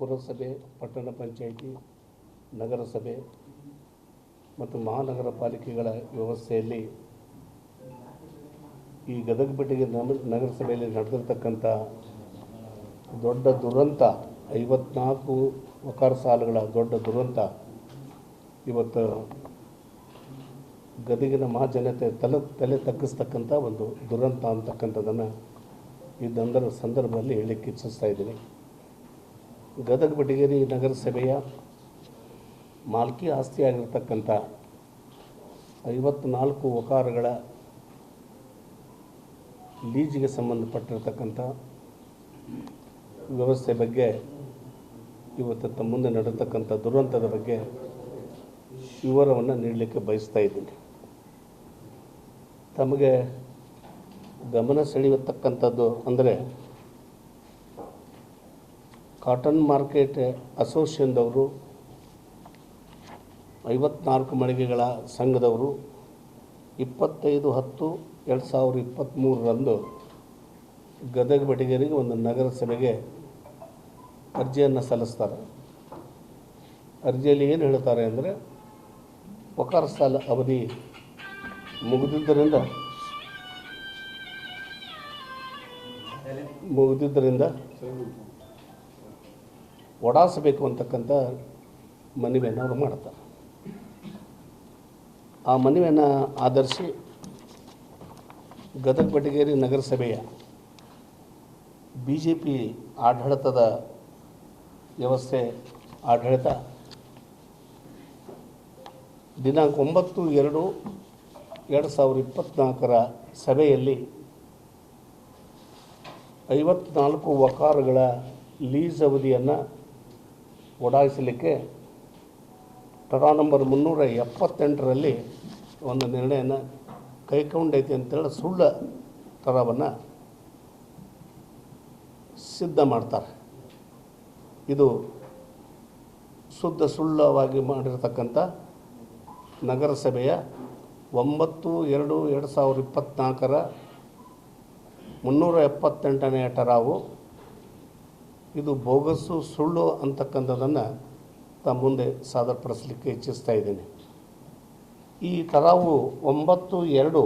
ಪುರಸಭೆ, ಪಟ್ಟಣ ಪಂಚಾಯಿತಿ, ನಗರಸಭೆ ಮತ್ತು ಮಹಾನಗರ ಪಾಲಿಕೆಗಳ ವ್ಯವಸ್ಥೆಯಲ್ಲಿ ಈ ಗದಗ ಬೆಟ್ಟಿಗೆ ನಮ, ನಗರಸಭೆಯಲ್ಲಿ ನಡೆದಿರ್ತಕ್ಕಂಥ ದೊಡ್ಡ ದುರಂತ, ಐವತ್ನಾಲ್ಕು ವಕಾರ ಸಾಲುಗಳ ದೊಡ್ಡ ದುರಂತ ಇವತ್ತು ಗದಗಿನ ಮಹಾಜನತೆ ತಲೆ ತಲೆ ತಗ್ಗಿಸ್ತಕ್ಕಂಥ ಒಂದು ದುರಂತ ಅಂತಕ್ಕಂಥದ್ದನ್ನು ಈ ಸಂದರ್ಭದಲ್ಲಿ ಹೇಳಲಿಕ್ಕೆ ಇಚ್ಛಿಸ್ತಾ ಇದ್ದೀನಿ. ಗದಗ ಬಟಗೇರಿ ನಗರಸಭೆಯ ಮಾಲ್ಕಿ ಆಸ್ತಿಯಾಗಿರ್ತಕ್ಕಂಥ ಐವತ್ನಾಲ್ಕು ವಕಾರಗಳ ಲೀಜಿಗೆ ಸಂಬಂಧಪಟ್ಟಿರತಕ್ಕಂಥ ವ್ಯವಸ್ಥೆ ಬಗ್ಗೆ ಇವತ್ತು ತಮ್ಮ ಮುಂದೆ ನಡೆತಕ್ಕಂಥ ದುರಂತದ ಬಗ್ಗೆ ವಿವರವನ್ನು ನೀಡಲಿಕ್ಕೆ ಬಯಸ್ತಾ ಇದ್ದೀನಿ. ತಮಗೆ ಗಮನ ಸೆಳೆಯತಕ್ಕಂಥದ್ದು ಅಂದರೆ ಕಾಟನ್ ಮಾರ್ಕೆಟ್ ಅಸೋಸಿಯೇಷನ್ದವರು ಐವತ್ನಾಲ್ಕು ಮಳಿಗೆಗಳ ಸಂಘದವರು, ಇಪ್ಪತ್ತೈದು ಹತ್ತು ಎರಡು ಸಾವಿರದ ಇಪ್ಪತ್ತ್ಮೂರರಂದು ಗದಗ ಬೆಟಗೇರಿಗೆ ಒಂದು ನಗರಸಭೆಗೆ ಅರ್ಜಿಯನ್ನು ಸಲ್ಲಿಸ್ತಾರೆ. ಅರ್ಜಿಯಲ್ಲಿ ಏನು ಹೇಳ್ತಾರೆ ಅಂದರೆ ಒಕಾರ ಸಾಲ ಅವಧಿ ಮುಗಿದಿದ್ದರಿಂದ ಮುಗಿದಿದ್ದರಿಂದ ಓಡಾಯಿಸಬೇಕು ಅಂತಕ್ಕಂಥ ಮನವಿಯನ್ನು ಅವರು ಮಾಡ್ತಾರೆ. ಆ ಮನವಿಯನ್ನು ಆಧರಿಸಿ ಗದಗ ಬಟಗೇರಿ ನಗರಸಭೆಯ ಬಿ ಜೆ ಪಿ ಆಡಳಿತದ ವ್ಯವಸ್ಥೆ ಆಡಳಿತ ದಿನಾಂಕ ಒಂಬತ್ತು ಎರಡು ಎರಡು ಸಾವಿರದ ಇಪ್ಪತ್ತ್ನಾಲ್ಕರ ಸಭೆಯಲ್ಲಿ ಐವತ್ನಾಲ್ಕು ವಕಾರಗಳ ಲೀಸ್ ಅವಧಿಯನ್ನು ಓಡಾಯಿಸಲಿಕ್ಕೆ ಟರಾ ನಂಬರ್ ಮುನ್ನೂರ ಎಪ್ಪತ್ತೆಂಟರಲ್ಲಿ ಒಂದು ನಿರ್ಣಯನ ಕೈಕೊಂಡೈತಿ ಅಂತೇಳಿ ಸುಳ್ಳ ಟರಾವನ್ನು ಸಿದ್ಧ ಮಾಡ್ತಾರೆ. ಇದು ಶುದ್ಧ ಸುಳ್ಳವಾಗಿ ಮಾಡಿರ್ತಕ್ಕಂಥ ನಗರಸಭೆಯ ಒಂಬತ್ತು ಎರಡು ಎರಡು ಸಾವಿರದ ಇಪ್ಪತ್ತ್ನಾಲ್ಕರ ಮುನ್ನೂರ ಎಪ್ಪತ್ತೆಂಟನೆಯ ಟರಾವು ಇದು ಬೋಗಸ್ಸು ಸುಳ್ಳು ಅಂತಕ್ಕಂಥದ್ದನ್ನು ತಮ್ಮ ಮುಂದೆ ಸಾದರಪಡಿಸಲಿಕ್ಕೆ ಇಚ್ಛಿಸ್ತಾ ಇದ್ದೀನಿ. ಈ ತರಾವು ಒಂಬತ್ತು ಎರಡು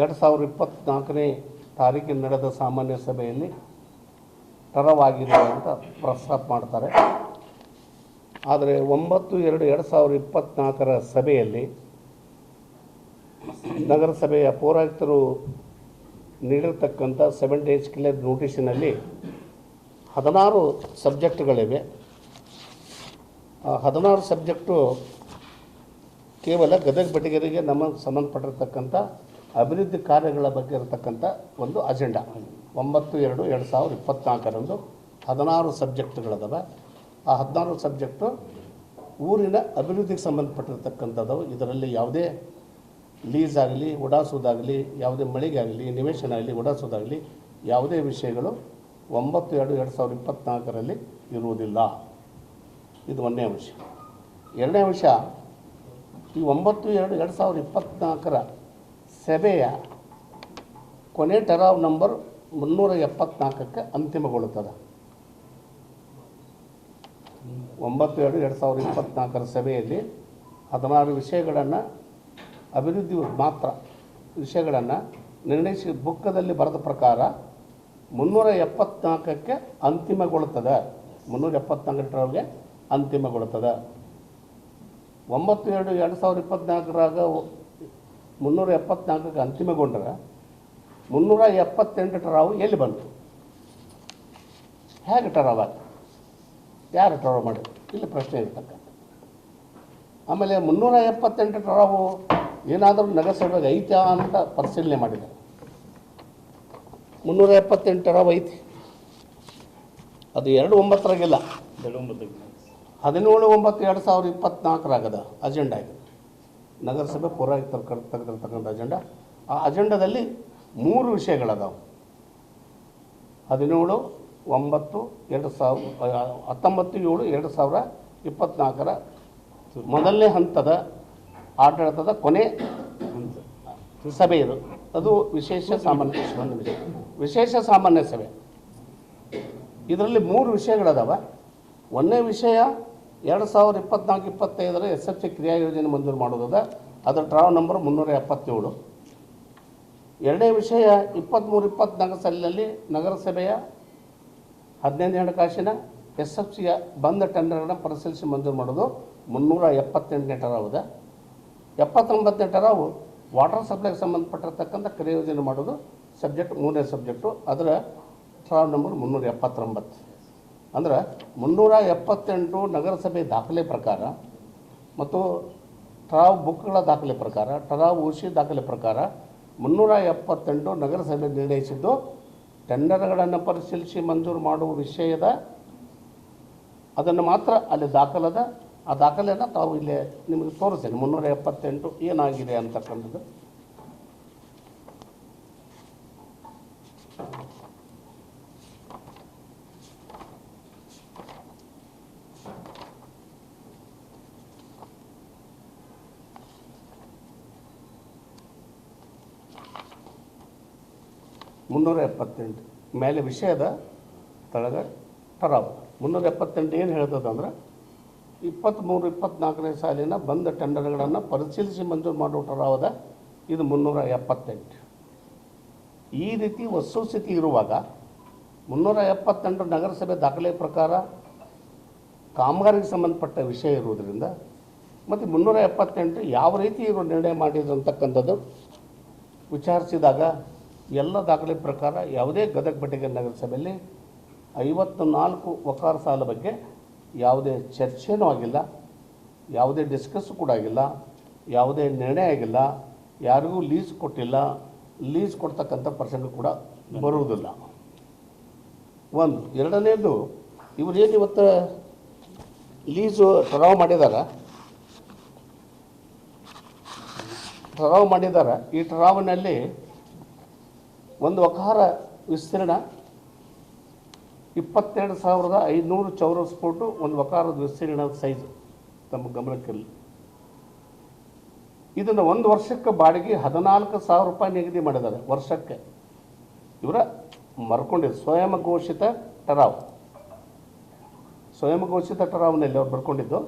ಎರಡು ಸಾವಿರದ ಇಪ್ಪತ್ತ್ನಾಲ್ಕನೇ ತಾರೀಕಿನ ನಡೆದ ಸಾಮಾನ್ಯ ಸಭೆಯಲ್ಲಿ ತರವಾಗಿದೆ ಅಂತ ಪ್ರಸ್ತಾಪ ಮಾಡ್ತಾರೆ. ಆದರೆ ಒಂಬತ್ತು ಎರಡು ಎರಡು ಸಾವಿರದ ಇಪ್ಪತ್ತ್ನಾಲ್ಕರ ಸಭೆಯಲ್ಲಿ ನಗರಸಭೆಯ ಪೌರಾಯುಕ್ತರು ನೀಡಿರ್ತಕ್ಕಂಥ ಸೆವೆನ್ ಡೇಸ್ ಕ್ಲಿಯರ್ ನೋಟಿಸಿನಲ್ಲಿ ಹದಿನಾರು ಸಬ್ಜೆಕ್ಟ್ಗಳಿವೆ. ಆ ಹದಿನಾರು ಸಬ್ಜೆಕ್ಟು ಕೇವಲ ಗದಗ ಬೆಟಗರಿಗೆ ನಮ್ಮ ಸಂಬಂಧಪಟ್ಟಿರ್ತಕ್ಕಂಥ ಅಭಿವೃದ್ಧಿ ಕಾರ್ಯಗಳ ಬಗ್ಗೆ ಇರತಕ್ಕಂಥ ಒಂದು ಅಜೆಂಡಾ. ಒಂಬತ್ತು, ಎರಡು ಎರಡು ಸಾವಿರದ ಇಪ್ಪತ್ತ್ನಾಲ್ಕರಂದು ಹದಿನಾರು ಸಬ್ಜೆಕ್ಟ್ಗಳದಾವೆ. ಆ ಹದಿನಾರು ಸಬ್ಜೆಕ್ಟು ಊರಿನ ಅಭಿವೃದ್ಧಿಗೆ ಸಂಬಂಧಪಟ್ಟಿರ್ತಕ್ಕಂಥದ್ದು ಇದರಲ್ಲಿ ಯಾವುದೇ ಲೀಸ್ ಆಗಲಿ ಓಡಾಸೋದಾಗಲಿ ಯಾವುದೇ ಮಳಿಗೆ ಆಗಲಿ, ನಿವೇಶನ ಆಗಲಿ ಓಡಾಸೋದಾಗಲಿ ಯಾವುದೇ ವಿಷಯಗಳು ಒಂಬತ್ತು ಎರಡು ಎರಡು ಸಾವಿರದ ಇಪ್ಪತ್ತ್ನಾಲ್ಕರಲ್ಲಿ ಇರುವುದಿಲ್ಲ. ಇದು ಒಂದನೇ ಅಂಶ. ಎರಡನೇ ಅಂಶ, ಈ ಒಂಬತ್ತು ಎರಡು ಎರಡು ಸಾವಿರದ ಇಪ್ಪತ್ತ್ನಾಲ್ಕರ ಸಭೆಯ ಕೊನೆ ಟರಾವ್ ನಂಬರ್ ಮುನ್ನೂರ ಎಪ್ಪತ್ನಾಲ್ಕಕ್ಕೆ ಅಂತಿಮಗೊಳ್ಳುತ್ತದೆ. ಒಂಬತ್ತು ಎರಡು ಎರಡು ಸಾವಿರದ ಇಪ್ಪತ್ತ್ನಾಲ್ಕರ ಸಭೆಯಲ್ಲಿ ಹದಿನಾರು ವಿಷಯಗಳನ್ನು, ಅಭಿವೃದ್ಧಿ ಮಾತ್ರ ವಿಷಯಗಳನ್ನು ನಿರ್ಣಯಿಸಿ ಬುಕ್ಕದಲ್ಲಿ ಬರೆದ ಪ್ರಕಾರ ಮುನ್ನೂರ ಎಪ್ಪತ್ನಾಲ್ಕಕ್ಕೆ ಅಂತಿಮಗೊಳ್ಳುತ್ತದೆ. ಮುನ್ನೂರ ಎಪ್ಪತ್ನಾಲ್ಕು ಲೀಟರ್ಗೆ ಅಂತಿಮಗೊಳ್ಳುತ್ತದೆ. ಒಂಬತ್ತು ಎರಡು ಎರಡು ಸಾವಿರದ ಇಪ್ಪತ್ತ್ನಾಲ್ಕರಾಗ ಮುನ್ನೂರ ಎಪ್ಪತ್ನಾಲ್ಕಕ್ಕೆ ಅಂತಿಮಗೊಂಡ್ರೆ ಮುನ್ನೂರ ಎಪ್ಪತ್ತೆಂಟು ಟರಾವು ಎಲ್ಲಿ ಬಂತು? ಹೇಗೆ ಟರಾವ್ ಯಾರು ಟರಾವ್ ಮಾಡಿ ಇಲ್ಲಿ ಪ್ರಶ್ನೆ ಇರ್ತಕ್ಕಂಥ ಆಮೇಲೆ ಮುನ್ನೂರ ಎಪ್ಪತ್ತೆಂಟು ಟರಾವು ಏನಾದರೂ ನಗರಸಭೆಗೆ ಐತಾ ಅಂತ ಪರಿಶೀಲನೆ ಮಾಡಿದ್ದಾರೆ ಮುನ್ನೂರ ಎಪ್ಪತ್ತೆಂಟರ ವೈತಿ. ಐತಿ ಅದು ಎರಡು ಒಂಬತ್ತರಾಗಿಲ್ಲ. ಹದಿನೇಳು ಒಂಬತ್ತು ಎರಡು ಸಾವಿರ ಇಪ್ಪತ್ನಾಲ್ಕರಾಗದ ಅಜೆಂಡಾ ಇದು. ನಗರಸಭೆ ಪೌರಾಯುಕ್ತರು ಕರ್ ತೆಗೆದಿರ್ತಕ್ಕಂಥ ಅಜೆಂಡಾ. ಆ ಅಜೆಂಡಾದಲ್ಲಿ ಮೂರು ವಿಷಯಗಳದಾವು. ಹದಿನೇಳು ಒಂಬತ್ತು ಎರಡು ಸಾವಿರ ಹತ್ತೊಂಬತ್ತು ಏಳು ಎರಡು ಸಾವಿರ ಇಪ್ಪತ್ನಾಲ್ಕರ ಮೊದಲನೇ ಹಂತದ ಆಡಳಿತದ ಕೊನೆ ಸಭೆ ಇದು. ಅದು ವಿಶೇಷ ಸಾಮಾನ್ಯ. ವಿಶೇಷ ಸಾಮಾನ್ಯ ಸಭೆ. ಇದರಲ್ಲಿ ಮೂರು ವಿಷಯಗಳದಾವ. ಒಂದನೇ ವಿಷಯ ಎರಡು ಸಾವಿರದ ಇಪ್ಪತ್ನಾಲ್ಕು, ಇಪ್ಪತ್ತೈದರ ಎಸ್ ಎಫ್ ಸಿ ಕ್ರಿಯಾ ಯೋಜನೆ ಮಂಜೂರು ಮಾಡೋದದ. ಅದರ ಟ್ರಾವ್ ನಂಬರ್ ಮುನ್ನೂರ ಎಪ್ಪತ್ತೇಳು. ಎರಡನೇ ವಿಷಯ ಇಪ್ಪತ್ತ್ಮೂರು ಇಪ್ಪತ್ನಾಲ್ಕು ಸಾಲಿನಲ್ಲಿ ನಗರಸಭೆಯ ಹದಿನೈದು ಹಣಕಾಸಿನ ಎಸ್ ಎಫ್ ಸಿಯ ಬಂದ ಟೆಂಡರ್ಗಳನ್ನು ಪರಿಶೀಲಿಸಿ ಮಂಜೂರು ಮಾಡೋದು ಮುನ್ನೂರ ಎಪ್ಪತ್ತೆಂಟನೇ ಟರಾವದ. ಎಪ್ಪತ್ತೊಂಬತ್ತನೇ ಟರಾವು ವಾಟರ್ ಸಪ್ಲೈಗೆ ಸಂಬಂಧಪಟ್ಟಿರತಕ್ಕಂಥ ಕ್ರಿಯೋಜನೆ ಮಾಡೋದು ಸಬ್ಜೆಕ್ಟ್ ಮೂರನೇ ಸಬ್ಜೆಕ್ಟು ಅದರ ಟ್ರಾವ್ ನಂಬರ್ ಮುನ್ನೂರ ಎಪ್ಪತ್ತೊಂಬತ್ತು. ಅಂದ್ರೆ ಮುನ್ನೂರ ಎಪ್ಪತ್ತೆಂಟು ನಗರಸಭೆ ದಾಖಲೆ ಪ್ರಕಾರ ಮತ್ತು ಟ್ರಾವ್ ಬುಕ್ಗಳ ದಾಖಲೆ ಪ್ರಕಾರ ಟ್ರಾವ್ ಉಶಿ ದಾಖಲೆ ಪ್ರಕಾರ ಮುನ್ನೂರ ಎಪ್ಪತ್ತೆಂಟು ನಗರಸಭೆ ನಿರ್ಣಯಿಸಿದ್ದು, ಟೆಂಡರ್ಗಳನ್ನು ಪರಿಶೀಲಿಸಿ ಮಂಜೂರು ಮಾಡುವ ವಿಷಯದ, ಅದನ್ನು ಮಾತ್ರ ಅಲ್ಲಿ ದಾಖಲದ ಆ ದಾಖಲೆಯನ್ನು ತಾವು ಇಲ್ಲಿ ನಿಮಗೆ ತೋರಿಸ್ತೇನೆ. ಮುನ್ನೂರ ಎಪ್ಪತ್ತೆಂಟು ಏನಾಗಿದೆ ಅಂತಕ್ಕಂಥದ್ದು. ಮುನ್ನೂರ ಎಪ್ಪತ್ತೆಂಟು ಮೇಲೆ ವಿಷಯದ ತಳಗ ಟರಾಬ್ ಮುನ್ನೂರ ಎಪ್ಪತ್ತೆಂಟು ಏನು ಹೇಳ್ತದೆ ಅಂದ್ರೆ ಇಪ್ಪತ್ತ್ಮೂರು, ಇಪ್ಪತ್ತ್ನಾಲ್ಕನೇ ಸಾಲಿನ ಬಂದ ಟೆಂಡರ್ಗಳನ್ನು ಪರಿಶೀಲಿಸಿ ಮಂಜೂರು ಮಾಡಿಬಿಟ್ಟರಾವದ ಟರಾವದ ಇದು ಮುನ್ನೂರ ಎಪ್ಪತ್ತೆಂಟು. ಈ ರೀತಿ ವಸ್ತುಸ್ಥಿತಿ ಇರುವಾಗ ಮುನ್ನೂರ ಎಪ್ಪತ್ತೆಂಟು ನಗರಸಭೆ ದಾಖಲೆ ಪ್ರಕಾರ ಕಾಮಗಾರಿಗೆ ಸಂಬಂಧಪಟ್ಟ ವಿಷಯ ಇರುವುದರಿಂದ ಮತ್ತು ಮುನ್ನೂರ ಎಪ್ಪತ್ತೆಂಟು ಯಾವ ರೀತಿ ಇವರು ನಿರ್ಣಯ ಮಾಡಿದ್ರು ಅಂತಕ್ಕಂಥದ್ದು ವಿಚಾರಿಸಿದಾಗ ಎಲ್ಲ ದಾಖಲೆ ಪ್ರಕಾರ ಯಾವುದೇ ಗದಗ ಬಟ್ಟಿಗೆ ನಗರಸಭೆಯಲ್ಲಿ ಐವತ್ತು ನಾಲ್ಕು ವಕಾರ ಸಾಲ ಬಗ್ಗೆ ಯಾವುದೇ ಚರ್ಚೆನೂ ಆಗಿಲ್ಲ, ಯಾವುದೇ ಡಿಸ್ಕಸ್ ಕೂಡ ಆಗಿಲ್ಲ, ಯಾವುದೇ ನಿರ್ಣಯ ಆಗಿಲ್ಲ, ಯಾರಿಗೂ ಲೀಸ್ ಕೊಟ್ಟಿಲ್ಲ ಲೀಸ್ ಕೊಡ್ತಕ್ಕಂಥ ಪ್ರಸಂಗ ಕೂಡ ಬರುವುದಿಲ್ಲ. ಒಂದು, ಎರಡನೇದು ಏನು ಇವತ್ತು ಲೀಸು ಟ್ರಾವ್ ಮಾಡಿದ್ದಾರೆ ಟ್ರಾವ್ ಮಾಡಿದ್ದಾರೆ ಈ ಟ್ರಾವ್ನಲ್ಲಿ ಒಂದು ವಕಾರ ವಿಸ್ತೀರ್ಣ ಇಪ್ಪತ್ತೆರಡು ಸಾವಿರದ ಐದುನೂರು ಚೌರಸ್ ಫೋಟು ಒಂದು ವಕಾರದ ವಿಸ್ತೀರ್ಣ ಸೈಜ್ ತಮ್ಮ ಗಮನಕ್ಕಿರಲಿ. ಇದನ್ನು ಒಂದು ವರ್ಷಕ್ಕೆ ಬಾಡಿಗೆ ಹದಿನಾಲ್ಕು ಸಾವಿರ ರೂಪಾಯಿ ನಿಗದಿ ಮಾಡಿದ್ದಾರೆ ವರ್ಷಕ್ಕೆ. ಇವರ ಮರ್ಕೊಂಡಿದ್ದು ಸ್ವಯಂ ಘೋಷಿತ ಟರಾವ್. ಸ್ವಯಂ ಘೋಷಿತ ಟರಾವ್ನಲ್ಲಿ ಅವ್ರು ಬರ್ಕೊಂಡಿದ್ದು,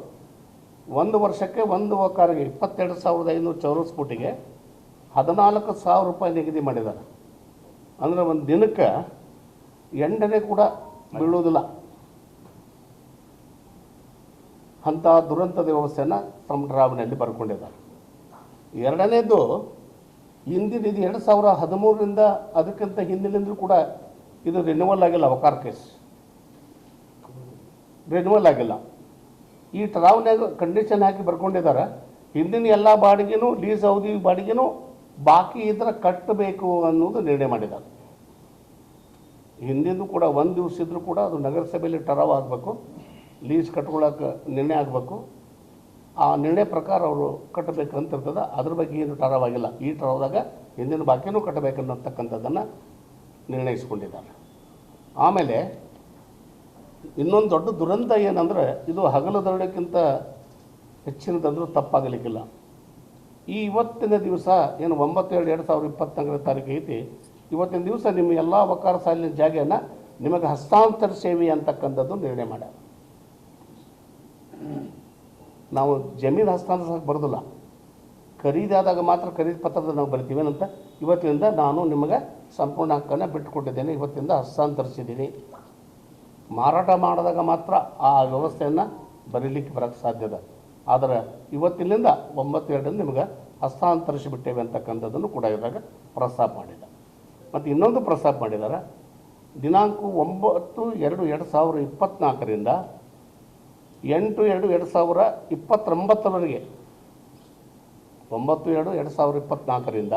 ಒಂದು ವರ್ಷಕ್ಕೆ ಒಂದು ವಕಾರಿಗೆ ಇಪ್ಪತ್ತೆರಡು ಸಾವಿರದ ಐನೂರು ಚೌರಸ್ ಫುಟಿಗೆ ಹದಿನಾಲ್ಕು ಸಾವಿರ ರೂಪಾಯಿ ನಿಗದಿ ಮಾಡಿದ್ದಾರೆ. ಅಂದರೆ ಒಂದು ದಿನಕ್ಕೆ ಎಂಟನೇ ಕೂಡ ಬೀಳುವುದಿಲ್ಲ ಅಂಥ ದುರಂತದ ವ್ಯವಸ್ಥೆಯನ್ನು ತಮ್ಮ ಬರ್ಕೊಂಡಿದ್ದಾರೆ. ಎರಡನೇದು, ಹಿಂದಿನ ಇದು ಎರಡು ಸಾವಿರ ಹದಿಮೂರರಿಂದ ಅದಕ್ಕಿಂತ ಹಿಂದಿನಿಂದಲೂ ಕೂಡ ಇದು ರಿನ್ಯೂವಲ್ ಆಗಿಲ್ಲ, ಅವಕಾರ ಕೇಸ್ ರಿನ್ಯೂವಲ್ ಆಗಿಲ್ಲ. ಈ ಟ್ರಾವ್ನಾಗ ಕಂಡೀಷನ್ ಹಾಕಿ ಬರ್ಕೊಂಡಿದ್ದಾರೆ. ಹಿಂದಿನ ಎಲ್ಲ ಬಾಡಿಗೆನೂ ಲೀಸ್ ಅವಧಿ ಬಾಡಿಗೆನೂ ಬಾಕಿ ಇದ್ರೆ ಕಟ್ಟಬೇಕು ಅನ್ನೋದು ನಿರ್ಣಯ ಮಾಡಿದ್ದಾರೆ. ಹಿಂದಿಂದು ಕೂಡ ಒಂದು ದಿವಸ ಇದ್ದರೂ ಕೂಡ ಅದು ನಗರಸಭೆಯಲ್ಲಿ ಟರಾವ್ ಆಗಬೇಕು, ಲೀಸ್ ಕಟ್ಕೊಳ್ಳೋಕೆ ನಿರ್ಣಯ ಆಗಬೇಕು. ಆ ನಿರ್ಣಯ ಪ್ರಕಾರ ಅವರು ಕಟ್ಟಬೇಕಂತಿರ್ತದೆ ಅದ್ರ ಬಗ್ಗೆ ಏನು ಟರಾವ್ ಆಗಿಲ್ಲ. ಈ ಟರಾವ್ದಾಗ ಹಿಂದಿನ ಬಾಕಿನೂ ಕಟ್ಟಬೇಕನ್ನತಕ್ಕಂಥದ್ದನ್ನು ನಿರ್ಣಯಿಸ್ಕೊಂಡಿದ್ದಾರೆ. ಆಮೇಲೆ ಇನ್ನೊಂದು ದೊಡ್ಡ ದುರಂತ ಏನಂದ್ರೆ, ಇದು ಹಗಲು ದರಡಕ್ಕಿಂತ ಹೆಚ್ಚಿನದಂದರೂ ತಪ್ಪಾಗಲಿಕ್ಕಿಲ್ಲ. ಈ ಇವತ್ತಿನ ದಿವಸ ಏನು ಒಂಬತ್ತು ಎರಡು ಎರಡು ಸಾವಿರದ ಇಪ್ಪತ್ತ್ನಾಲ್ಕನೇ ತಾರೀಕು ಐತಿ ಇವತ್ತಿನ ದಿವಸ ನಿಮ್ಮ ಎಲ್ಲ ವಕಾರ ಸಾಲಿನ ಜಾಗೆಯನ್ನು ನಿಮಗೆ ಹಸ್ತಾಂತರಿಸೇವಿ ಅಂತಕ್ಕಂಥದ್ದು ನಿರ್ಣಯ ಮಾಡ್ಯಾರ. ನಾವು ಜಮೀನು ಹಸ್ತಾಂತರಿಸೋಕೆ ಬರೋದಿಲ್ಲ. ಖರೀದಾದಾಗ ಮಾತ್ರ ಖರೀದಿ ಪತ್ರದ ನಾವು ಬರ್ತೀವಿ ಏನಂತ? ಇವತ್ತಿನಿಂದ ನಾನು ನಿಮಗೆ ಸಂಪೂರ್ಣ ಹಕ್ಕನ್ನು ಬಿಟ್ಟುಕೊಟ್ಟಿದ್ದೇನೆ. ಇವತ್ತಿಂದ ಹಸ್ತಾಂತರಿಸಿದ್ದೀನಿ. ಮಾರಾಟ ಮಾಡಿದಾಗ ಮಾತ್ರ ಆ ವ್ಯವಸ್ಥೆಯನ್ನು ಬರೀಲಿಕ್ಕೆ ಬರೋಕ್ಕೆ ಸಾಧ್ಯದ ಆದರೆ ಇವತ್ತಿನಿಂದ ಒಂಬತ್ತು ಎರಡರಿಂದ ನಿಮಗೆ ಹಸ್ತಾಂತರಿಸಿಬಿಟ್ಟೇವೆ ಅಂತಕ್ಕಂಥದ್ದನ್ನು ಕೂಡ ಇದ್ರಾಗ ಪ್ರಸ್ತಾಪ ಮಾಡಿದ. ಮತ್ತು ಇನ್ನೊಂದು ಪ್ರಸ್ತಾಪ ಮಾಡಿದ್ದಾರೆ. ದಿನಾಂಕ ಒಂಬತ್ತು ಎರಡು ಎರಡು ಸಾವಿರ ಇಪ್ಪತ್ತ್ನಾಲ್ಕರಿಂದ ಎಂಟು ಎರಡು ಎರಡು ಸಾವಿರ ಇಪ್ಪತ್ತೊಂಬತ್ತರವರೆಗೆ, ಒಂಬತ್ತು ಎರಡು ಎರಡು ಸಾವಿರ ಇಪ್ಪತ್ತ್ನಾಲ್ಕರಿಂದ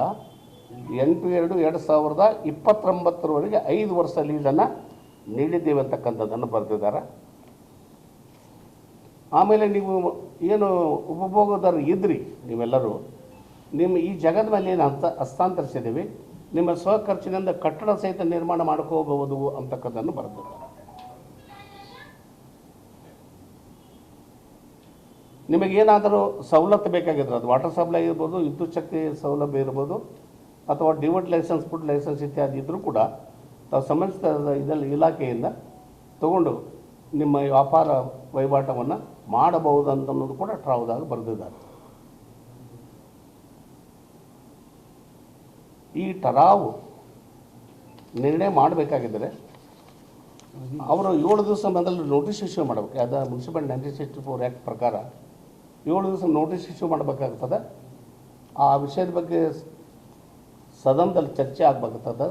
ಎಂಟು ಎರಡು ಎರಡು ಸಾವಿರದ ಇಪ್ಪತ್ತೊಂಬತ್ತರವರೆಗೆ ಐದು ವರ್ಷ ಲೀಸನ್ನು ನೀಡಿದ್ದೇವೆ ಅಂತಕ್ಕಂಥದ್ದನ್ನು ಬರೆದಿದ್ದಾರೆ. ಆಮೇಲೆ ನೀವು ಏನು ಉಪಭೋಗದಾರರು ಇದ್ರಿ ನೀವೆಲ್ಲರೂ, ನಿಮ್ಮ ಈ ಜಗದ ಮೇಲೆ ಏನು ಹಸ್ತ ಹಸ್ತಾಂತರಿಸಿದ್ದೀವಿ. ನಿಮ್ಮ ಸ್ವಖರ್ಚಿನಿಂದ ಕಟ್ಟಡ ಸಹಿತ ನಿರ್ಮಾಣ ಮಾಡ್ಕೋಬಹುದು ಅಂತಕ್ಕಂಥದ್ದನ್ನು ಬರೆದಿದ್ದಾರೆ ನಿಮಗೇನಾದರೂ ಸವಲತ್ತು ಬೇಕಾಗಿದ್ರೆ ಅದು ವಾಟರ್ ಸಪ್ಲೈ ಇರ್ಬೋದು, ವಿದ್ಯುತ್ ಶಕ್ತಿ ಸೌಲಭ್ಯ ಇರ್ಬೋದು, ಅಥವಾ ಡಿವೋಟ್ ಲೈಸೆನ್ಸ್ ಫುಡ್ ಲೈಸೆನ್ಸ್ ಇತ್ಯಾದಿ ಇದ್ದರೂ ಕೂಡ ತಾವು ಸಂಬಂಧಿಸಿದ ಇದರಲ್ಲಿ ಇಲಾಖೆಯಿಂದ ತಗೊಂಡು ನಿಮ್ಮ ವ್ಯಾಪಾರ ವಹಿವಾಟವನ್ನು ಮಾಡಬಹುದು ಅನ್ನೋದು ಕೂಡ ಟ್ರಾವ್ದಾಗ ಬರೆದಿದ್ದಾರೆ. ಈ ಟರಾವು ನಿರ್ಣಯ ಮಾಡಬೇಕಾಗಿದ್ದರೆ ಅವರು ಏಳು ದಿವಸ ಮೊದಲು ನೋಟಿಸ್ ಇಶ್ಯೂ ಮಾಡಬೇಕು ಅದು municipal nineteen sixty four act ಪ್ರಕಾರ ಏಳು ದಿವಸ ನೋಟಿಸ್ ಇಶ್ಯೂ ಮಾಡಬೇಕಾಗ್ತದೆ. ಆ ವಿಷಯದ ಬಗ್ಗೆ ಸದನದಲ್ಲಿ ಚರ್ಚೆ ಆಗಬೇಕಾಗ್ತದೆ.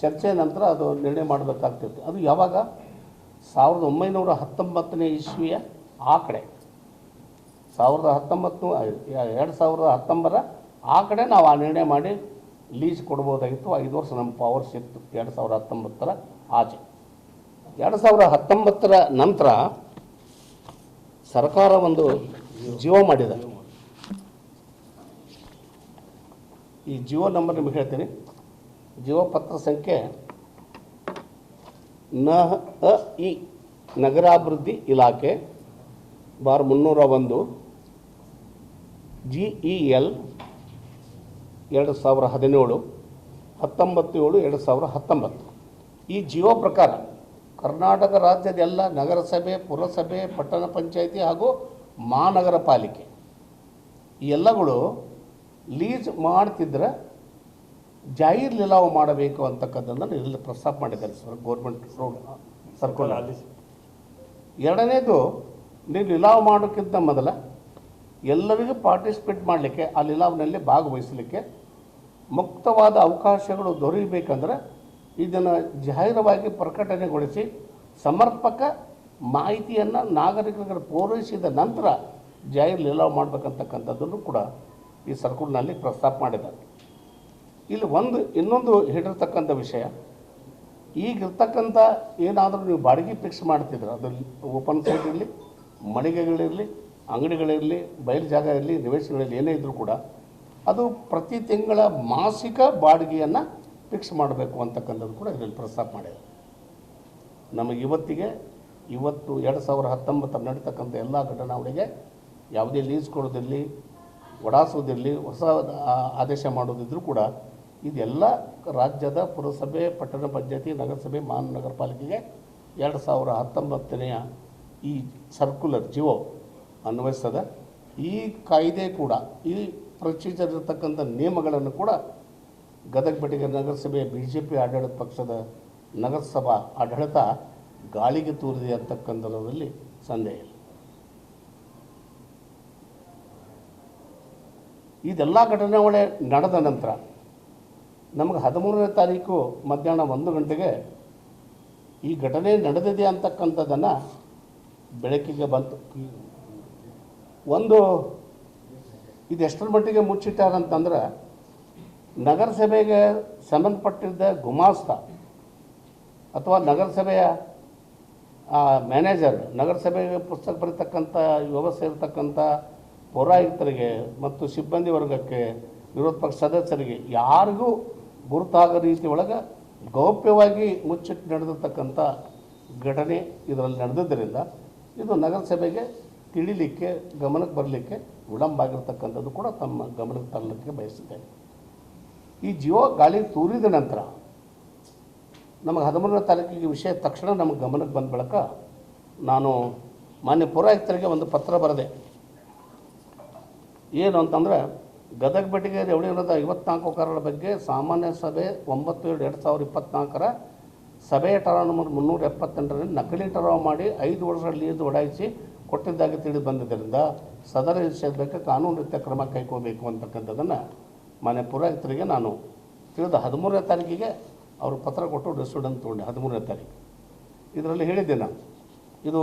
ಚರ್ಚೆ ನಂತರ ಅದು ನಿರ್ಣಯ ಮಾಡಬೇಕಾಗ್ತಿತ್ತು. ಅದು ಯಾವಾಗ? ಸಾವಿರದ ಒಂಬೈನೂರ ಹತ್ತೊಂಬತ್ತನೇ ಇಸ್ವಿಯ ಆ ಕಡೆ. ಸಾವಿರದ ಹತ್ತೊಂಬತ್ತು ಎರಡು ಸಾವಿರದ ಹತ್ತೊಂಬರ ಆ ಕಡೆ ನಾವು ಆ ನಿರ್ಣಯ ಮಾಡಿ ಲೀಸ್ ಕೊಡ್ಬೋದಾಗಿತ್ತು. ಐದು ವರ್ಷ ನಮ್ಮ ಪವರ್ಸ್ ಇತ್ತು ಎರಡು ಸಾವಿರ ಹತ್ತೊಂಬತ್ತರ ಆಚೆ. ಎರಡು ಸಾವಿರ ಹತ್ತೊಂಬತ್ತರ ನಂತರ ಸರ್ಕಾರ ಒಂದು ಜೀವ ಮಾಡಿದೆ. ಈ ಜಿಯೋ ನಂಬರ್ ನಿಮಗೆ ಹೇಳ್ತೀನಿ. ಜಿಯೋ ಪತ್ರ ಸಂಖ್ಯೆ ನ ಇ, ನಗರಾಭಿವೃದ್ಧಿ ಇಲಾಖೆ ಬಾರ್ ಮುನ್ನೂರ ಒಂದು, ಜಿ, ಇ, ಎಲ್ ಎರಡು ಸಾವಿರ ಹದಿನೇಳು ಹತ್ತೊಂಬತ್ತು ಏಳು ಎರಡು ಸಾವಿರ ಹತ್ತೊಂಬತ್ತು. ಈ ಜಿಯೋ ಪ್ರಕಾರ ಕರ್ನಾಟಕ ರಾಜ್ಯದ ಎಲ್ಲ ನಗರಸಭೆ, ಪುರಸಭೆ, ಪಟ್ಟಣ ಪಂಚಾಯಿತಿ ಹಾಗೂ ಮಹಾನಗರ ಪಾಲಿಕೆ, ಈ ಎಲ್ಲಗಳು ಲೀಸ್ ಮಾಡ್ತಿದ್ರೆ ಜಾಹೀರ್ ಲಿಲಾವ್ ಮಾಡಬೇಕು ಅಂತಕ್ಕಂಥದ್ದನ್ನು ಇಲ್ಲಿ ಪ್ರಸ್ತಾಪ ಮಾಡಿದ್ದಾರೆ ಸರ್, ಗೌರ್ಮೆಂಟ್ ರೋಡ್ ಸರ್ಕಲ್ ಎರಡನೇದು, ನೀವು ಲಿಲಾವ್ ಮಾಡೋಕ್ಕಿಂತ ಮೊದಲ ಎಲ್ಲರಿಗೂ ಪಾರ್ಟಿಸಿಪೇಟ್ ಮಾಡಲಿಕ್ಕೆ, ಆ ಲಿಲಾವ್ನಲ್ಲಿ ಭಾಗವಹಿಸಲಿಕ್ಕೆ ಮುಕ್ತವಾದ ಅವಕಾಶಗಳು ದೊರೆಯಬೇಕಂದ್ರೆ ಇದನ್ನು ಜಾಹೀರವಾಗಿ ಪ್ರಕಟಣೆಗೊಳಿಸಿ ಸಮರ್ಪಕ ಮಾಹಿತಿಯನ್ನು ನಾಗರಿಕರಿಗೆ ಪೂರೈಸಿದ ನಂತರ ಜಾಹೀರು ಲಿಲಾವ್ ಮಾಡಬೇಕಂತಕ್ಕಂಥದ್ದನ್ನು ಕೂಡ ಈ ಸರ್ಕಲ್ನಲ್ಲಿ ಪ್ರಸ್ತಾಪ ಮಾಡಿದ್ದಾರೆ. ಇಲ್ಲಿ ಒಂದು, ಇನ್ನೊಂದು ಹೇಳಿರ್ತಕ್ಕಂಥ ವಿಷಯ, ಈಗಿರ್ತಕ್ಕಂಥ ಏನಾದರೂ ನೀವು ಬಾಡಿಗೆ ಫಿಕ್ಸ್ ಮಾಡ್ತಿದ್ರೆ, ಅದು ಓಪನ್ ಸೈಟ್ ಇರಲಿ, ಮಳಿಗೆಗಳಿರಲಿ ಅಂಗಡಿಗಳಿರಲಿ ಬಯಲು ಜಾಗ ಇರಲಿ ನಿವೇಶನಗಳಲ್ಲಿ ಏನೇ ಇದ್ದರೂ ಕೂಡ ಅದು ಪ್ರತಿ ತಿಂಗಳ ಮಾಸಿಕ ಬಾಡಿಗೆಯನ್ನು ಫಿಕ್ಸ್ ಮಾಡಬೇಕು ಅಂತಕ್ಕಂಥದ್ದು ಕೂಡ ಇದರಲ್ಲಿ ಪ್ರಸ್ತಾಪ ಮಾಡಿದೆ ನಮಗೆ ಇವತ್ತಿಗೆ ಇವತ್ತು ಎರಡು ಸಾವಿರ ಹತ್ತೊಂಬತ್ತರ ನಡೀತಕ್ಕಂಥ ಎಲ್ಲ ಘಟನಾವಳಿಗೆ ಯಾವುದೇ ಲೀಸ್ ಕೊಡೋದಿರಲಿ, ಒಡಾಸೋದಿರಲಿ, ಹೊಸ ಆದೇಶ ಮಾಡೋದಿದ್ರೂ ಕೂಡ ಇದೆಲ್ಲ ರಾಜ್ಯದ ಪುರಸಭೆ, ಪಟ್ಟಣ ಪಂಚಾಯತಿ, ನಗರಸಭೆ ಮಹಾನಗರ ಪಾಲಿಕೆಗೆ ಎರಡು ಸಾವಿರ ಹತ್ತೊಂಬತ್ತನೆಯ ಈ ಸರ್ಕ್ಯುಲರ್ ಜಿಯೋ ಅನ್ವಯಿಸ್ತದೆ. ಈ ಕಾಯ್ದೆ ಕೂಡ, ಈ ಪ್ರೊಸೀಜರ್ ಇರತಕ್ಕಂಥ ನಿಯಮಗಳನ್ನು ಕೂಡ ಗದಗ ಬೆಟ್ಟಿಗೆ ನಗರಸಭೆ ಬಿ ಜೆ ಪಿ ಆಡಳಿತ ಪಕ್ಷದ ನಗರಸಭಾ ಆಡಳಿತ ಗಾಳಿಗೆ ತೂರಿದೆ ಅಂತಕ್ಕಂಥದ್ರಲ್ಲಿ ಸಂದೇಹ ಇಲ್ಲ. ಇದೆಲ್ಲ ಘಟನಾವಳಿ ನಡೆದ ನಂತರ ನಮಗೆ ಹದಿಮೂರನೇ ತಾರೀಕು ಮಧ್ಯಾಹ್ನ ಒಂದು ಗಂಟೆಗೆ ಈ ಘಟನೆ ನಡೆದಿದೆ ಅಂತಕ್ಕಂಥದ್ದನ್ನು ಬೆಳಕಿಗೆ ಬಂತು. ಒಂದು ಇದು ಎಷ್ಟರ ಮಟ್ಟಿಗೆ ಮುಚ್ಚಿಟ್ಟಾರಂತಂದ್ರೆ ನಗರಸಭೆಗೆ ಸಂಬಂಧಪಟ್ಟಿದ್ದ ಗುಮಾಸ್ತ ಅಥವಾ ನಗರಸಭೆಯ ಮ್ಯಾನೇಜರ್, ನಗರಸಭೆಗೆ ಪುಸ್ತಕ ಬರೀತಕ್ಕಂಥ, ವ್ಯವಸ್ಥೆ ಇರತಕ್ಕಂಥ ಪೌರಾಯುಕ್ತರಿಗೆ ಮತ್ತು ಸಿಬ್ಬಂದಿ ವರ್ಗಕ್ಕೆ ವಿರೋಧ ಪಕ್ಷ ಸದಸ್ಯರಿಗೆ ಯಾರಿಗೂ ಗುರುತಾಗೋ ರೀತಿ ಒಳಗೆ ಗೌಪ್ಯವಾಗಿ ಮುಚ್ಚಿಟ್ಟು ನಡೆದಿರ್ತಕ್ಕಂಥ ಘಟನೆ ಇದರಲ್ಲಿ ನಡೆದಿದ್ದರಿಂದ ಇದು ನಗರಸಭೆಗೆ ತಿಳಿಲಿಕ್ಕೆ, ಗಮನಕ್ಕೆ ಬರಲಿಕ್ಕೆ ವಿಳಂಬ ಆಗಿರ್ತಕ್ಕಂಥದ್ದು ಕೂಡ ತಮ್ಮ ಗಮನಕ್ಕೆ ತರಲಿಕ್ಕೆ ಬಯಸುತ್ತೇನೆ ಈ ಜಿಯೋ ಗಾಳಿ ತೂರಿದ ನಂತರ ನಮಗೆ ಹದಿಮೂರನೇ ತಾರೀಕಿಗೆ ವಿಷಯ ತಕ್ಷಣ ನಮಗೆ ಗಮನಕ್ಕೆ ಬಂದ ಬಳಿಕ ನಾನು ಮಾನ್ಯ ಪೌರಾಯುಕ್ತರಿಗೆ ಒಂದು ಪತ್ರ ಬರೆದೆ. ಏನು ಅಂತಂದರೆ, ಗದಗ ಬೆಟ್ಟಿಗೆ ರೇವಣಿಯರದ ಐವತ್ನಾಲ್ಕು ಕಾರಣ ಬಗ್ಗೆ ಸಾಮಾನ್ಯ ಸಭೆ ಒಂಬತ್ತು ಏಳು ಎರಡು ಸಾವಿರದ ಇಪ್ಪತ್ನಾಲ್ಕರ ಸಭೆಯ ಟರಾವ್ ನಂಬರ್ ಮುನ್ನೂರ ಎಪ್ಪತ್ತೆಂಟರಲ್ಲಿ ನಕಲಿ ಟರಾವ್ ಮಾಡಿ ಐದು ವರ್ಷ ಲೀಸ್ ಒಡಾಯಿಸಿ ಕೊಟ್ಟಿದ್ದಾಗಿ ತಿಳಿದು ಬಂದಿದ್ದರಿಂದ ಸದರ ನಿಷೇಧಕ್ಕೆ ಕಾನೂನು ರೀತಿಯ ಕ್ರಮ ಕೈಗೊಳ್ಳಬೇಕು ಅಂತಕ್ಕಂಥದ್ದನ್ನು ಮನೆ ಪುರೋಹಿತರಿಗೆ ನಾನು ತಿಳಿದ ಹದಿಮೂರನೇ ತಾರೀಕಿಗೆ ಅವರು ಪತ್ರ ಕೊಟ್ಟು ಡಿಸ್ಟೂಡೆಂಟ್ ತೊಗೊಂಡೆ, ಹದಿಮೂರನೇ ತಾರೀಕು. ಇದರಲ್ಲಿ ಹೇಳಿದ್ದೆ ನಾನು, ಇದು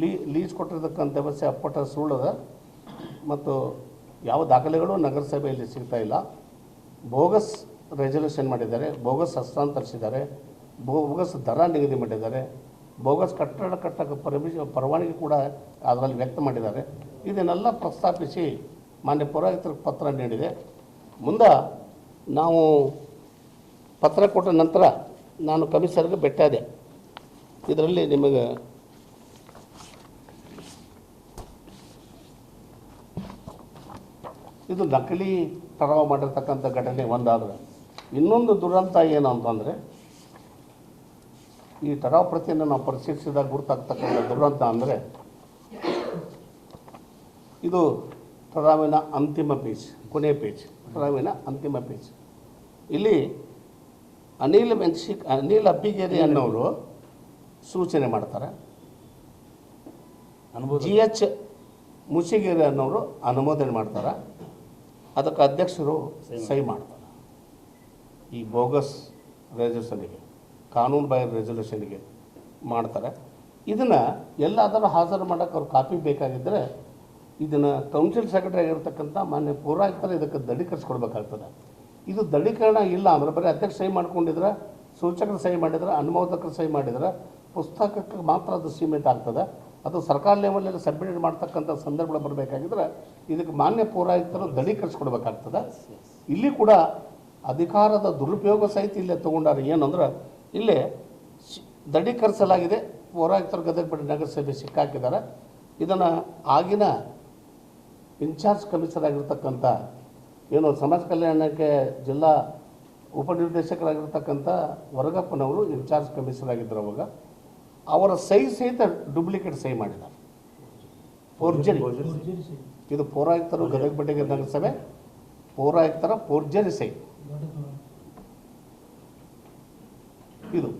ಲೀ, ಲೀಸ್ ಕೊಟ್ಟಿರತಕ್ಕಂಥ ವ್ಯವಸ್ಥೆ ಅಪ್ಪಟ ಸುಳ್ಳದ ಮತ್ತು ಯಾವ ದಾಖಲೆಗಳು ನಗರಸಭೆಯಲ್ಲಿ ಸಿಗ್ತಾ ಇಲ್ಲ. ಬೋಗಸ್ ರೆಸಲ್ಯೂಷನ್ ಮಾಡಿದ್ದಾರೆ, ಬೋಗಸ್ ಹಸ್ತಾಂತರಿಸಿದ್ದಾರೆ, ಬೋಗಸ್ ದರ ನಿಗದಿ ಮಾಡಿದ್ದಾರೆ. ಬೋಗಸ್ ಕಟ್ಟಡ ಕಟ್ಟಕ್ಕೆ ಪರಮಿಷ ಪರವಾನಗಿ ಕೂಡ ಅದರಲ್ಲಿ ವ್ಯಕ್ತ ಮಾಡಿದ್ದಾರೆ. ಇದನ್ನೆಲ್ಲ ಪ್ರಸ್ತಾಪಿಸಿ ಮಾನ್ಯ ಪುರೋಹಿತರಿಗೆ ಪತ್ರ ನೀಡಿದೆ. ಮುಂದೆ ನಾವು ಪತ್ರ ಕೊಟ್ಟ ನಂತರ ನಾನು ಕಮಿಷನರ್ಗೆ ಭೇಟಿಯಾದೆ ಇದರಲ್ಲಿ ನಿಮಗೆ ಇದು ನಕಲಿ ತರವ ಮಾಡಿರ್ತಕ್ಕಂಥ ಘಟನೆ ಒಂದಾದರೆ. ಇನ್ನೊಂದು ದುರಂತ ಏನು ಅಂತಂದರೆ ಈ ಟರಾವ್ ಪ್ರತಿಯನ್ನು ನಾವು ಪರಿಶೀಲಿಸಿದಾಗ ಗುರುತಾಗ್ತಕ್ಕಂಥ ದುರಂತ ಅಂದರೆ ಇದು ಟರಾವಿನ ಅಂತಿಮ ಪೇಜ್ ಕೊನೆಯ ಪೇಜ್ ತಡಾವಿನ ಅಂತಿಮ ಪೇಜ್. ಇಲ್ಲಿ ಅನಿಲ್ ಮೆನ್ಸಿ ಅನಿಲ್ ಅಬ್ಬಿಗೇರಿ ಅನ್ನೋರು ಸೂಚನೆ ಮಾಡ್ತಾರೆ. ಜಿ ಎಚ್ ಮುಸಿಗೇರಿ ಅನ್ನೋರು ಅನುಮೋದನೆ ಮಾಡ್ತಾರೆ. ಅದಕ್ಕೆ ಅಧ್ಯಕ್ಷರು ಸಹಿ ಮಾಡ್ತಾರೆ. ಈ ಬೋಗಸ್ ರೆಸಲ್ಯೂಷನ್ಗೆ ಕಾನೂನು ಬಾಹಿರ ರೆಸಲ್ಯೂಷನ್ಗೆ ಮಾಡ್ತಾರೆ. ಇದನ್ನು ಎಲ್ಲಾದರೂ ಹಾಜರು ಮಾಡೋಕ್ಕೆ ಅವ್ರು ಕಾಪಿ ಬೇಕಾಗಿದ್ದರೆ ಇದನ್ನು ಕೌನ್ಸಿಲ್ ಸೆಕ್ರೆಟರಿ ಆಗಿರ್ತಕ್ಕಂಥ ಮಾನ್ಯ ಪೌರಾಯುಕ್ತರು ಇದಕ್ಕೆ ದೃಢೀಕರಿಸ್ಕೊಡ್ಬೇಕಾಗ್ತದೆ ಇದು ದೃಢೀಕರಣ ಇಲ್ಲ ಅಂದ್ರೆ ಬರೀ ಅಧ್ಯಕ್ಷ ಸಹಿ ಮಾಡ್ಕೊಂಡಿದ್ರೆ ಸೂಚಕರು ಸಹಿ ಮಾಡಿದ್ರೆ ಅನುಮೋದಕರು ಸಹಿ ಮಾಡಿದ್ರೆ ಪುಸ್ತಕಕ್ಕೆ ಮಾತ್ರ ಅದು ಸೀಮಿತ ಆಗ್ತದೆ. ಅದು ಸರ್ಕಾರ ಲೆವೆಲಲ್ಲಿ ಸಬ್ಮಿಟ್ ಮಾಡ್ತಕ್ಕಂಥ ಸಂದರ್ಭಗಳು ಬರಬೇಕಾಗಿದ್ರೆ ಇದಕ್ಕೆ ಮಾನ್ಯ ಪೌರಾಯುಕ್ತರು ದೃಢೀಕರಿಸ್ಕೊಡ್ಬೇಕಾಗ್ತದೆ ಇಲ್ಲಿ ಕೂಡ ಅಧಿಕಾರದ ದುರುಪಯೋಗ ಸಹಿತ ಇಲ್ಲೇ ತೊಗೊಂಡಾರೆ ಏನಂದ್ರೆ ಇಲ್ಲೇ ದೃಢೀಕರಿಸಲಾಗಿದೆ ಪೌರಾಯುಕ್ತರು ಗದಗ ಬಳಿ ನಗರಸಭೆ ಸಿಕ್ಕಾಕಿದ್ದಾರೆ. ಇದನ್ನು ಆಗಿನ ಇನ್ಚಾರ್ಜ್ ಕಮಿಷನರ್ ಆಗಿರ್ತಕ್ಕಂಥ ಏನು ಸಮಾಜ ಕಲ್ಯಾಣಕ್ಕೆ ಜಿಲ್ಲಾ ಉಪನಿರ್ದೇಶಕರಾಗಿರ್ತಕ್ಕಂಥ ವರಗಪ್ಪನವರು ಇನ್ಚಾರ್ಜ್ ಕಮಿಷನರ್ ಆಗಿದ್ದರು ಅವಾಗ. ಅವರ ಸಹಿ ಸಹಿತ ಡೂಪ್ಲಿಕೇಟ್ ಸಹಿ ಮಾಡಿದ್ದಾರೆ. ಫೋರ್ಜರಿ. ಇದು ಪೌರಾಯುಕ್ತರು ಗದಗ ಬಡ್ಡಿಗೆ ನಗರಸಭೆ, ಪೌರಾಯುಕ್ತರ ಫೋರ್ಜರಿ ಸಹಿ ಇದು.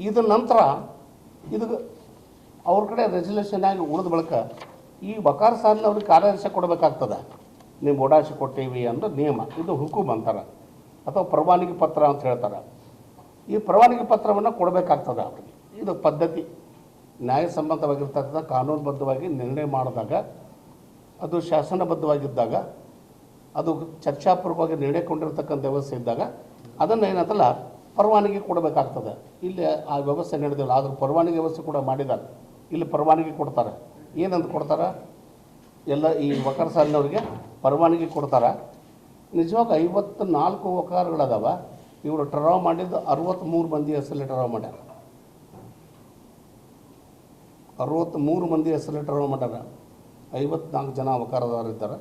ಇದ ನಂತರ ಇದು ಅವ್ರ ಕಡೆ ರೆಸಲ್ಯೂಷನ್ ಆಗಿ ಉಳಿದ ಬಳಿಕ ಈ ವಕಾರ ಸಾಲಿನ ಅವ್ರಿಗೆ ಕಾರ್ಯಾದೇಶ ಕೊಡಬೇಕಾಗ್ತದೆ. ನೀವು ಓಡಾಶ ಕೊಟ್ಟೀವಿ ಅಂದ್ರೆ ನಿಯಮ. ಇದು ಹುಕುಮ್ ಅಂತಾರೆ. ಅಥವಾ ಪರವಾನಗಿ ಪತ್ರ ಅಂತ ಹೇಳ್ತಾರೆ. ಈ ಪರವಾನಗಿ ಪತ್ರವನ್ನು ಕೊಡಬೇಕಾಗ್ತದೆ ಅವ್ರಿಗೆ. ಇದು ಪದ್ಧತಿ. ನ್ಯಾಯಸಮ್ಮತವಾಗಿರ್ತಕ್ಕಂಥ ಕಾನೂನುಬದ್ಧವಾಗಿ ನಿರ್ಣಯ ಮಾಡಿದಾಗ, ಅದು ಶಾಸನಬದ್ಧವಾಗಿದ್ದಾಗ, ಅದು ಚರ್ಚಾಪೂರ್ವಕವಾಗಿ ಕೊಂಡಿರ್ತಕ್ಕಂಥ ವ್ಯವಸ್ಥೆ ಇದ್ದಾಗ, ಅದನ್ನು ಏನಂತಲ್ಲ ಪರವಾನಗಿ ಕೊಡಬೇಕಾಗ್ತದೆ. ಇಲ್ಲಿ ಆ ವ್ಯವಸ್ಥೆ ನಡೆದಿಲ್ಲ. ಆದರೂ ಪರವಾನಗಿ ವ್ಯವಸ್ಥೆ ಕೂಡ ಮಾಡಿದ್ದಾರೆ. ಇಲ್ಲಿ ಪರವಾನಗಿ ಕೊಡ್ತಾರೆ. ಏನಂತ ಕೊಡ್ತಾರೆ? ಎಲ್ಲ ಈ ವಕಾರ ಸಾಲಿನವ್ರಿಗೆ ಪರವಾನಗಿ ಕೊಡ್ತಾರೆ. ನಿಜವಾಗ ಐವತ್ತು ನಾಲ್ಕು ವಕಾರಗಳದಾವ ಇವರು ಟರಾವ್ ಮಾಡಿದ್ದು ಅರವತ್ತ್ಮೂರು ಮಂದಿ ಹೆಸರಲ್ಲಿ ಟರಾವ್ ಮಾಡ್ಯಾರ. ಅರವತ್ತ್ಮೂರು ಮಂದಿ ಹೆಸರಲ್ಲಿ ಟರಾವ್ ಮಾಡ್ಯಾರ. ಐವತ್ನಾಲ್ಕು ಜನ ವಕಾರದವರು ಇದ್ದಾರೆ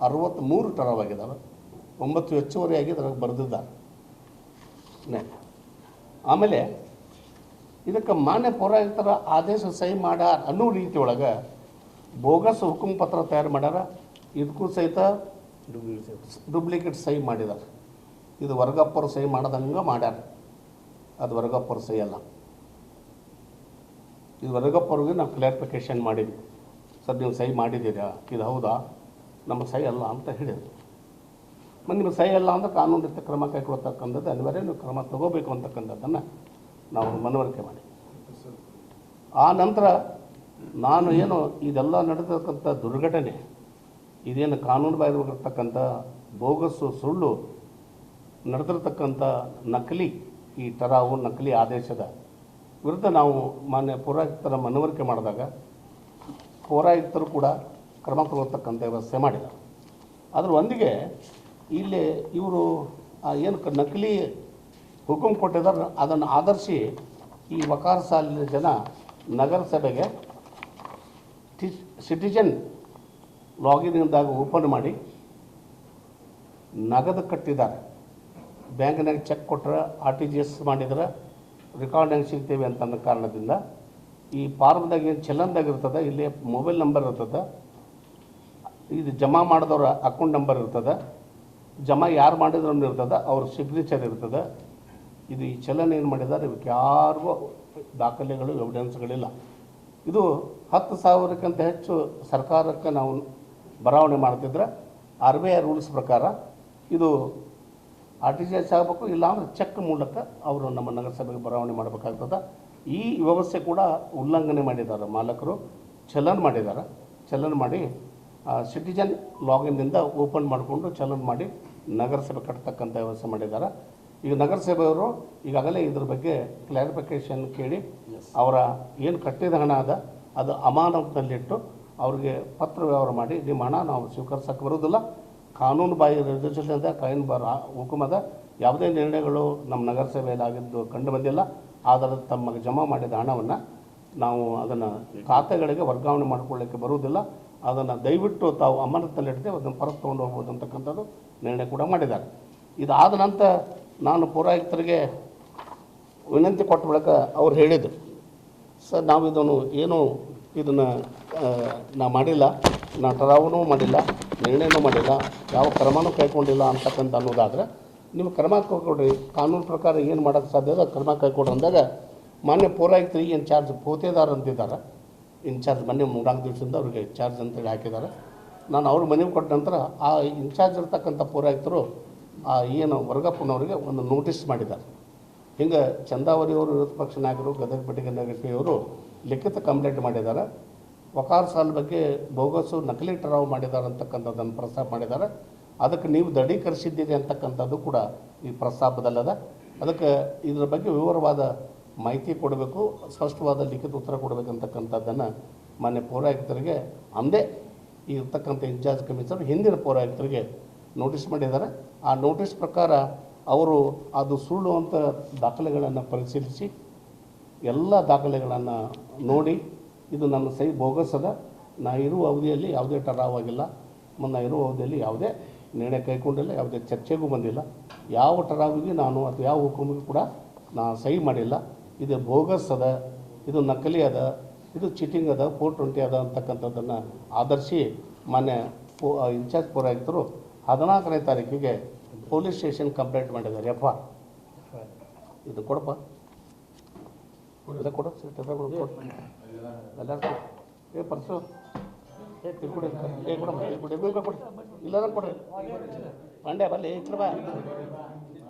ಅರವತ್ತ್ಮೂರು ಟರಾವ್ ಆಗಿದ್ದಾವೆ. ಒಂಬತ್ತು ಹೆಚ್ಚುವರಿಯಾಗಿ ಅದ್ರಾಗ ಬರೆದಿದ್ದಾರೆ. ಆಮೇಲೆ ಇದಕ್ಕೆ ಮಾನ್ಯ ಪೌರಾಯುಕ್ತರ ಆದೇಶ ಸಹಿ ಮಾಡ್ಯಾರ ಅನ್ನೋ ರೀತಿ ಒಳಗೆ ಬೋಗಸ್ ಹುಕುಂ ಪತ್ರ ತಯಾರು ಮಾಡ್ಯಾರ. ಇದಕ್ಕೂ ಸಹಿತ ಡುಪ್ಲಿಕೇಟ್ ಸಹಿ ಮಾಡಿದಾರ. ಇದು ವರ್ಗಪ್ಪರು ಸಹಿ ಮಾಡದಂಗೆ ಮಾಡ್ಯಾರ. ಅದು ವರ್ಗಪ್ಪರು ಸಹಿ ಅಲ್ಲ. ಇದು ವರ್ಗಪ್ಪವ್ರಿಗೆ ನಾವು ಕ್ಲಾರಿಫಿಕೇಷನ್ ಮಾಡಿದ್ವಿ. ಸರ್, ನೀವು ಸಹಿ ಮಾಡಿದ್ದೀರಾ? ಇದು ಹೌದಾ? ನಮ್ಮ ಸಹಿ ಅಲ್ಲ ಅಂತ ಹೇಳಿದ್ರು. ಮತ್ತು ನಿಮಗೆ ಸಹಿ ಇಲ್ಲ ಅಂದ್ರೆ ಕಾನೂನು ರೀತಿ ಕ್ರಮ ಕೈಗೊಳ್ತಕ್ಕಂಥದ್ದು ಅನಿವಾರ್ಯ. ನೀವು ಕ್ರಮ ತಗೋಬೇಕು ಅಂತಕ್ಕಂಥದ್ದನ್ನು ನಾವು ಮನವರಿಕೆ ಮಾಡಿ. ಆ ನಂತರ ನಾನು ಏನು ಇದೆಲ್ಲ ನಡೆದಿರ್ತಕ್ಕಂಥ ದುರ್ಘಟನೆ, ಇದೇನು ಕಾನೂನು ಬಾಹಿರವಾಗಿರ್ತಕ್ಕಂಥ ಬೋಗಸ್ಸು ಸುಳ್ಳು ನಡೆದಿರ್ತಕ್ಕಂಥ ನಕಲಿ, ಈ ಟರಾವು ನಕಲಿ ಆದೇಶದ ವಿರುದ್ಧ ನಾವು ಮಾನ್ಯ ಪೌರಾಯುಕ್ತರ ಮನವರಿಕೆ ಮಾಡಿದಾಗ ಪೌರಾಯುಕ್ತರು ಕೂಡ ಕ್ರಮ ತಗೊಳ್ತಕ್ಕಂಥ ವ್ಯವಸ್ಥೆ ಮಾಡಿದ್ದಾರೆ. ಅದ್ರ ಒಂದಿಗೆ ಇಲ್ಲಿ ಇವರು ಏನು ನಕಲಿ ಹುಕುಂ ಕೊಟ್ಟಿದ್ದಾರೆ ಅದನ್ನು ಆಧರಿಸಿ ಈ ವಕಾರ ಸಾಲಿನ ಜನ ನಗರಸಭೆಗೆ ಟಿ- ಸಿಟಿಜನ್ ಲಾಗಿನ್ದಾಗ ಓಪನ್ ಮಾಡಿ ನಗದು ಕಟ್ಟಿದ್ದಾರೆ. ಬ್ಯಾಂಕ್ನಾಗ ಚೆಕ್ ಕೊಟ್ಟರೆ ಆರ್ ಟಿ ಜಿ ಎಸ್ ಮಾಡಿದ್ರೆ ರೆಕಾರ್ಡ್ನಾಗ ಸಿಗ್ತೇವೆ ಅಂತ ಕಾರಣದಿಂದ ಈ ಫಾರ್ಮ್ದಾಗ ಏನು ಚಲನ್ದಾಗ ಇರ್ತದೆ, ಇಲ್ಲಿ ಮೊಬೈಲ್ ನಂಬರ್ ಇರ್ತದೆ, ಇದು ಜಮಾ ಮಾಡಿದವ್ರ ಅಕೌಂಟ್ ನಂಬರ್ ಇರ್ತದೆ ಜಮಾ ಯಾರು ಮಾಡಿದ್ರು ಇರ್ತದೆ, ಅವ್ರ ಸಿಗ್ನೇಚರ್ ಇರ್ತದೆ. ಇದು ಈ ಚಲನ್ ಏನು ಮಾಡಿದ್ದಾರೆ ಇವಕ್ಕೆ ಯಾರಿಗೂ ದಾಖಲೆಗಳು ಎವಿಡೆನ್ಸ್ಗಳಿಲ್ಲ ಇದು ಹತ್ತು ಸಾವಿರಕ್ಕಿಂತ ಹೆಚ್ಚು ಸರ್ಕಾರಕ್ಕೆ ನಾವು ಬರಾವಣೆ ಮಾಡ್ತಿದ್ರೆ. ಆರ್ ಬಿ ಐ ರೂಲ್ಸ್ ಪ್ರಕಾರ ಇದು ಆರ್ ಟಿ ಜಿ ಎಸ್ ಆಗಬೇಕು, ಇಲ್ಲಾಂದ್ರೆ ಚೆಕ್ ಮೂಲಕ ಅವರು ನಮ್ಮ ನಗರಸಭೆಗೆ ಬರಾವಣೆ ಮಾಡಬೇಕಾಗ್ತದೆ. ಈ ವ್ಯವಸ್ಥೆ ಕೂಡ ಉಲ್ಲಂಘನೆ ಮಾಡಿದ್ದಾರೆ ಮಾಲಕರು. ಚಲನ್ ಮಾಡಿದ್ದಾರೆ ಚಲನ್ ಮಾಡಿ ಸಿಟಿಜನ್ ಲಾಗಿನ್ನಿಂದ ಓಪನ್ ಮಾಡಿಕೊಂಡು ಚಲನ್ ಮಾಡಿ ನಗರಸಭೆ ಕಟ್ತಕ್ಕಂಥ ವ್ಯವಸ್ಥೆ ಮಾಡಿದ್ದಾರೆ. ಈಗ ನಗರಸಭೆಯವರು ಈಗಾಗಲೇ ಇದ್ರ ಬಗ್ಗೆ ಕ್ಲಾರಿಫಿಕೇಶನ್ ಕೇಳಿ ಅವರ ಏನು ಕಟ್ಟಿದ ಹಣ ಅದ ಅದು ಅಮಾನತಿನಲ್ಲಿಟ್ಟು ಅವ್ರಿಗೆ ಪತ್ರ ವ್ಯವಹಾರ ಮಾಡಿ ನಿಮ್ಮ ಹಣ ನಾವು ಸ್ವೀಕರಿಸಕ್ಕೆ ಬರೋದಿಲ್ಲ ಕಾನೂನು ಬಾಯಿ ಅಂತ ಕಾನೂನು ಬರ ಹುಕುಮದ ಯಾವುದೇ ನಿರ್ಣಯಗಳು ನಮ್ಮ ನಗರಸಭೆಯಲ್ಲಿ ಆಗಿದ್ದು ಕಂಡು ಬಂದಿಲ್ಲ. ಆದರೆ ತಮಗೆ ಜಮಾ ಮಾಡಿದ ಹಣವನ್ನು ನಾವು ಅದನ್ನು ಖಾತೆಗಳಿಗೆ ವರ್ಗಾವಣೆ ಮಾಡಿಕೊಳ್ಳಿಕ್ಕೆ ಬರುವುದಿಲ್ಲ. ಅದನ್ನು ದಯವಿಟ್ಟು ತಾವು ಅಮಾನತಲ್ಲಿಡದೆ ಅದನ್ನು ಹೊರಗೆ ತೊಗೊಂಡು ಹೋಗ್ಬೋದು ಅಂತಕ್ಕಂಥದ್ದು ನಿರ್ಣಯ ಕೂಡ ಮಾಡಿದ್ದಾರೆ. ಇದಾದ ನಂತರ ನಾನು ಪೌರಾಯುಕ್ತರಿಗೆ ವಿನಂತಿ ಕೊಟ್ಟ ಬಳಿಕ ಅವ್ರು ಹೇಳಿದರು, ಸರ್, ನಾವು ಇದನ್ನು ಏನು ಇದನ್ನು ನಾ ಮಾಡಿಲ್ಲ ನಾ ಟರಾವನೂ ಮಾಡಿಲ್ಲ, ನಿರ್ಣಯನೂ ಮಾಡಿಲ್ಲ, ಯಾವ ಕ್ರಮನೂ ಕೈಗೊಂಡಿಲ್ಲ ಅಂತಕ್ಕಂಥ ಅನ್ನೋದಾದರೆ ನಿಮ್ಮ ಕ್ರಮ ಕೈಕೊಡ್ರಿ ಕಾನೂನು ಪ್ರಕಾರ ಏನು ಮಾಡೋಕ್ಕೆ ಸಾಧ್ಯ ಅದ, ಕ್ರಮ ಕೈಕೊಡ್ರಿ ಅಂದಾಗ ಮಾನ್ಯ ಪೌರಾಯುಕ್ತರಿಗೆ ಏನು ಚಾರ್ಜ್ ಪೋತೆದಾರ ಅಂತಿದ್ದಾರೆ ಇನ್ಚಾರ್ಜ್ ಮನೆ ಮೂರ್ನಾಲ್ಕು ದಿವಸದಿಂದ ಅವ್ರಿಗೆ ಚಾರ್ಜ್ ಅಂತೇಳಿ ಹಾಕಿದ್ದಾರೆ. ನಾನು ಅವ್ರ ಮನೆಗೆ ಕೊಟ್ಟ ನಂತರ ಆ ಇನ್ಚಾರ್ಜ್ ಇರ್ತಕ್ಕಂಥ ಪೌರಾಯುಕ್ತರು ಆ ಏನು ವರ್ಗಪ್ಪನವರಿಗೆ ಒಂದು ನೋಟಿಸ್ ಮಾಡಿದ್ದಾರೆ. ಹಿಂಗೆ ಚಂದಾವರಿಯವರು ವಿರೋಧ ಪಕ್ಷ ನಾಯಕರು, ಗದಗ ಪಟ್ಟಿಗೆ ನಗರಪಿಯವರು ಲಿಖಿತ ಕಂಪ್ಲೇಂಟ್ ಮಾಡಿದ್ದಾರೆ. ವಕಾರ್ ಸಾಲ್ ಬಗ್ಗೆ ಬೋಗಸು ನಕಲಿ ಟರಾವ್ ಮಾಡಿದ್ದಾರೆ ಅಂತಕ್ಕಂಥದ್ದನ್ನು ಪ್ರಸ್ತಾಪ ಮಾಡಿದ್ದಾರೆ. ಅದಕ್ಕೆ ನೀವು ದೃಢೀಕರಿಸಿದ್ದೀರಿ ಅಂತಕ್ಕಂಥದ್ದು ಕೂಡ ಈ ಪ್ರಸ್ತಾಪದಲ್ಲದ. ಅದಕ್ಕೆ ಇದರ ಬಗ್ಗೆ ವಿವರವಾದ ಮಾಹಿತಿ ಕೊಡಬೇಕು, ಸ್ಪಷ್ಟವಾದ ಲಿಖಿತ ಉತ್ತರ ಕೊಡಬೇಕಂತಕ್ಕಂಥದ್ದನ್ನು ಮಾನ್ಯ ಪೌರಾಯುಕ್ತರಿಗೆ, ಅಂದೇ ಇರ್ತಕ್ಕಂಥ ಇನ್ಚಾರ್ಜ್ ಕಮಿಷನರ್, ಹಿಂದಿನ ಪೌರಾಯುಕ್ತರಿಗೆ ನೋಟಿಸ್ ಮಾಡಿದ್ದಾರೆ. ಆ ನೋಟಿಸ್ ಪ್ರಕಾರ ಅವರು ಅದು ಸುಳ್ಳು ಅಂತ ದಾಖಲೆಗಳನ್ನು ಪರಿಶೀಲಿಸಿ, ಎಲ್ಲ ದಾಖಲೆಗಳನ್ನು ನೋಡಿ, ಇದು ನನ್ನ ಸೈ ಬೋಗಸದ ನಾ ಇರುವ ಅವಧಿಯಲ್ಲಿ ಯಾವುದೇ ಟರಾವಾಗಿಲ್ಲ ಮುನ್ನ ಇರುವ ಅವಧಿಯಲ್ಲಿ ಯಾವುದೇ ನಿರ್ಣಯ ಕೈಗೊಂಡಿಲ್ಲ, ಯಾವುದೇ ಚರ್ಚೆಗೂ ಬಂದಿಲ್ಲ. ಯಾವ ಟರಾವಿಗೆ ನಾನು ಅಥವಾ ಯಾವ ಹುಕುಮಿಗೂ ಕೂಡ ನಾ ಸಹಿ ಮಾಡಿಲ್ಲ. ಇದು ಬೋಗಸ್ ಅದ, ಇದು ನಕಲಿ ಅದ, ಇದು ಚೀಟಿಂಗ್ ಅದ, ಫೋರ್ ಟ್ವೆಂಟಿ ಅದ ಅಂತಕ್ಕಂಥದ್ದನ್ನು ಆಧರಿಸಿ ಮಾನ್ಯ ಪೋ ಇನ್ಚಾರ್ಜ್ ಪೌರಾಯುಕ್ತರು ಹದಿನಾಲ್ಕನೇ ತಾರೀಕಿಗೆ ಪೊಲೀಸ್ ಸ್ಟೇಷನ್ ಕಂಪ್ಲೇಂಟ್ ಮಾಡಿದ್ದಾರೆ. ಯಪ್ಪ. ಇದು ಕೊಡಪ್ಪ. ಕೊಡು ಕೊಡು ಕೊಡು. ಎಲ್ಲರೂ ಏ, ಪರ್ಸು. ತಿಳ್ಕೊಡಿ ಏ ಕೊಡಮ್ಮ ಕೊಡಿ ಕೊಡಿ. ಈ ಬಾ.